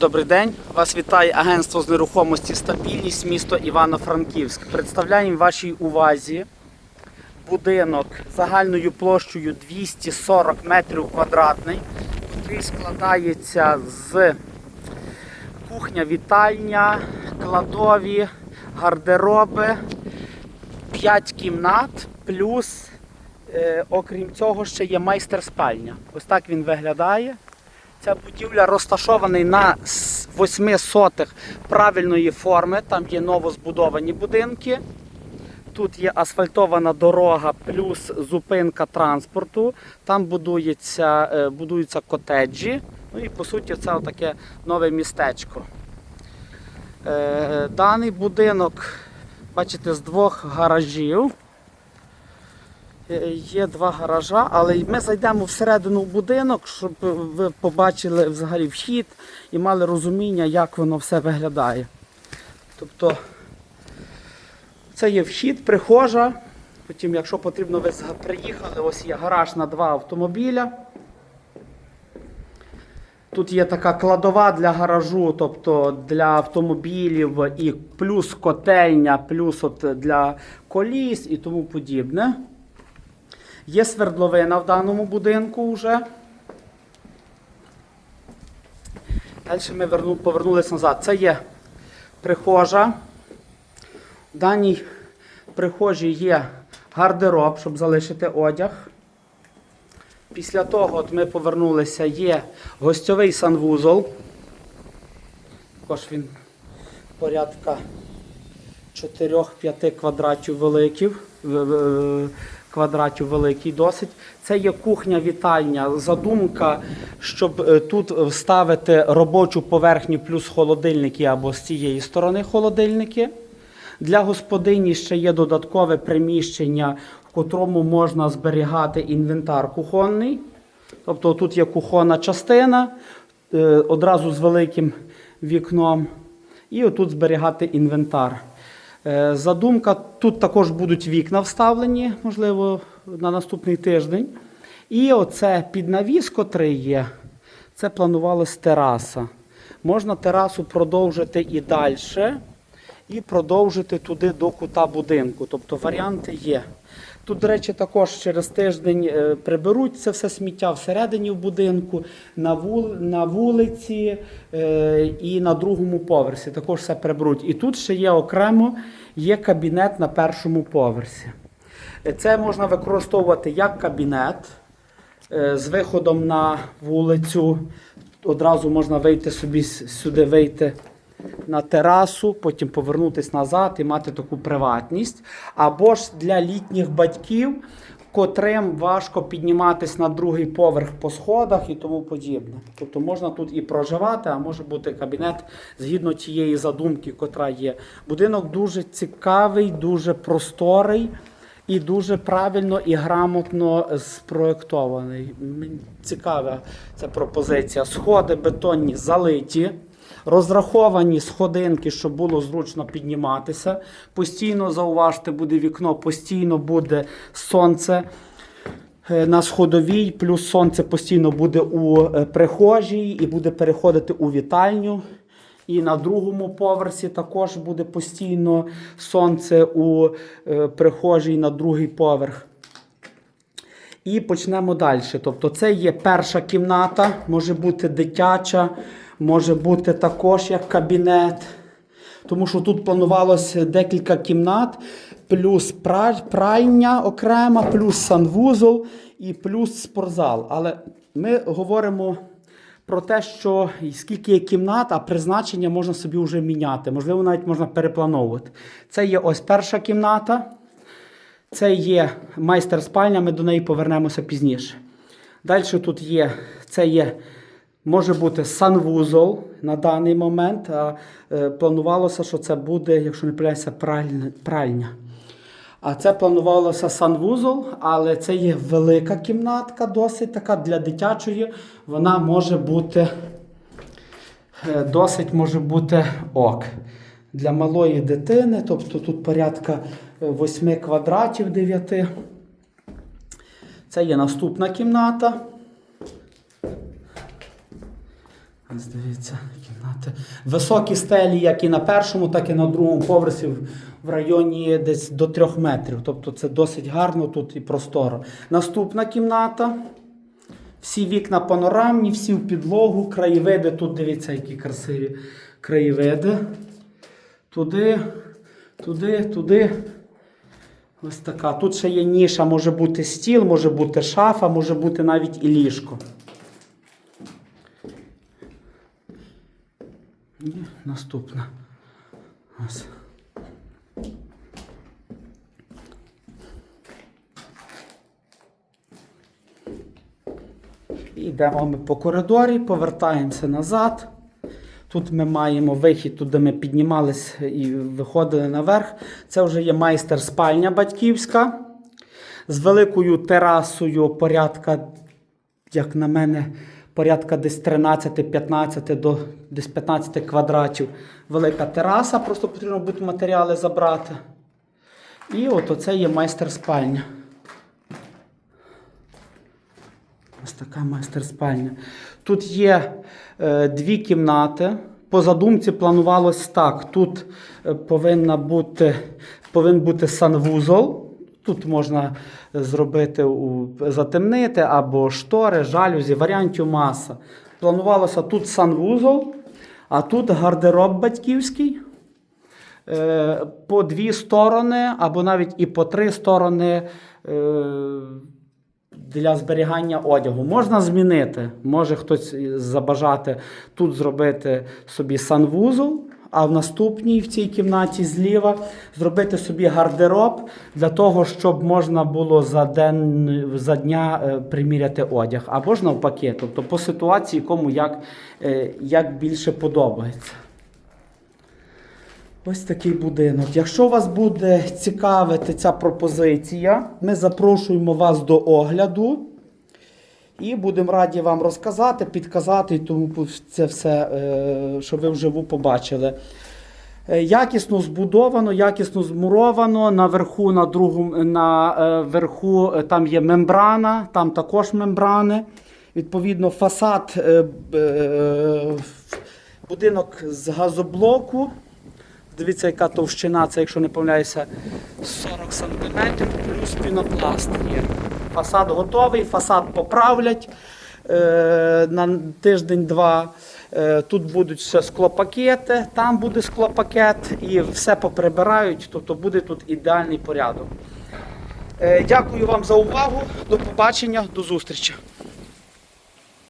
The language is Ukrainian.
Добрий день. Вас вітає агентство з нерухомості Стабільність місто Івано-Франківськ. Представляємо вашій увазі будинок загальною площею 240 метрів квадратний, який складається з кухня, вітальня, кладові, гардероби, 5 кімнат, плюс, е, окрім цього, ще є майстер-спальня. Ось так він виглядає. Ця будівля розташований на с- восьми сотих правильної форми. Там є новозбудовані будинки. Тут є асфальтована дорога плюс зупинка транспорту. Там будується, е, будуються котеджі. Ну і по суті це таке нове містечко. Е, Даний будинок, бачите, з двох гаражів. Е, Є два гаража, але ми зайдемо всередину будинок, щоб ви побачили взагалі вхід і мали розуміння, як воно все виглядає. Тобто це є вхід, прихожа. Потім, якщо потрібно, ви приїхали, ось є гараж на два автомобіля. Тут є така кладова для гаражу, тобто для автомобілів, і плюс котельня, плюс от для коліс і тому подібне. Є свердловина в даному будинку вже. Далі ми повернулися назад. Це є прихожа. В даній прихожій є гардероб, щоб залишити одяг. Після того от ми повернулися, є гостьовий санвузол. Також він порядка 4-5 квадратів великих, квадратів великий досить. Це є кухня-вітальня. Задумка, щоб е, тут вставити робочу поверхню плюс холодильники або з цієї сторони холодильники. Для господині ще є додаткове приміщення, в котрому можна зберігати інвентар кухонний. Тобто тут є кухонна частина е, одразу з великим вікном. І отут зберігати інвентар. Е, Задумка, тут також будуть вікна вставлені, можливо, на наступний тиждень. І оце під навіс, котрий є, це планувалось тераса. Можна терасу продовжити і далі, і продовжити туди до кута будинку. Тобто варіанти є. Тут, до речі, також через тиждень е, приберуть це все сміття всередині в будинку, на, вул, на вулиці е, і на другому поверсі. Також все приберуть. І тут ще є окремо є кабінет на першому поверсі. Це можна використовувати як кабінет е, з виходом на вулицю. Одразу можна вийти собі сюди, вийти на терасу, потім повернутися назад і мати таку приватність. Або ж для літніх батьків, котрим важко підніматись на другий поверх по сходах і тому подібне. Тобто можна тут і проживати, а може бути кабінет згідно тієї задумки, котра є. Будинок дуже цікавий, дуже просторий. І дуже правильно і грамотно спроєктований. Мені Цікава ця пропозиція. Сходи бетонні залиті, розраховані сходинки, щоб було зручно підніматися. Постійно зауважте, буде вікно, постійно буде сонце. е, На сходовій, плюс сонце постійно буде у е, прихожій і буде переходити у вітальню. І на другому поверсі також буде постійно сонце у е, прихожій на другий поверх. І почнемо далі. Тобто, це є перша кімната, може бути дитяча, може бути також як кабінет. Тому що тут планувалося декілька кімнат, плюс пральня окрема, плюс санвузол і плюс спортзал. Але ми говоримо про те, що скільки є кімнат, а призначення можна собі вже міняти. Можливо, навіть можна переплановувати. Це є ось перша кімната. Це є майстер-спальня, ми до неї повернемося пізніше. Далі тут є, це є, може бути санвузол на даний момент. А, е, планувалося, що це буде, якщо не помиляюся, пральня. А це планувалося санвузол, але це є велика кімнатка, досить така для дитячої. Вона може бути е, досить може бути ок. Для малої дитини, тобто тут порядка 8 квадратів 9. Це є наступна кімната. Дивіться, кімната. Високі стелі, як і на першому, так і на другому поверсі в районі десь до трьох метрів. Тобто це досить гарно тут і просторо. Наступна кімната. Всі вікна панорамні, всі в підлогу, краєвиди. Тут дивіться, які красиві краєвиди. Туди, туди, туди. Ось така. Тут ще є ніша, може бути стіл, може бути шафа, може бути навіть і ліжко. І наступна. Ось. Йдемо ми по коридорі, повертаємося назад. Тут ми маємо вихід, туди ми піднімались і виходили наверх. Це вже є майстер спальня батьківська з великою терасою порядка, як на мене, порядка десь 13-15 до десь 15 квадратів. Велика тераса, просто потрібно буде матеріали забрати. І от оце є майстер спальня. Ось така майстер спальня. Тут є е, дві кімнати. По задумці планувалось так. Тут е, повинна бути, повинен бути санвузол. Тут можна зробити затемнити або штори, жалюзі, варіантів маса. Планувалося тут санвузол, а тут гардероб батьківський. Е, по дві сторони, або навіть і по три сторони е, для зберігання одягу. Можна змінити. Може хтось забажати тут зробити собі санвузол, а в наступній в цій кімнаті зліва зробити собі гардероб для того, щоб можна було за день за дня е, приміряти одяг. Або ж навпаки, тобто по ситуації, кому як, е, як більше подобається. Ось такий будинок. Якщо вас буде цікавити ця пропозиція, ми запрошуємо вас до огляду і будемо раді вам розказати, підказати, тому це все, е, що ви вживу побачили. Е, Якісно збудовано, якісно змуровано. Наверху, на другому, на е, там є мембрана, там також мембрани. Відповідно, фасад будинок з газоблоку. Дивіться, яка товщина, це, якщо не помиляюся, 40 см плюс пінопласт є. Фасад готовий, фасад поправлять е, на тиждень-два. Е, тут будуть ще склопакети, там буде склопакет і все поприбирають, тобто буде тут ідеальний порядок. Е, дякую вам за увагу. До побачення, до зустрічі.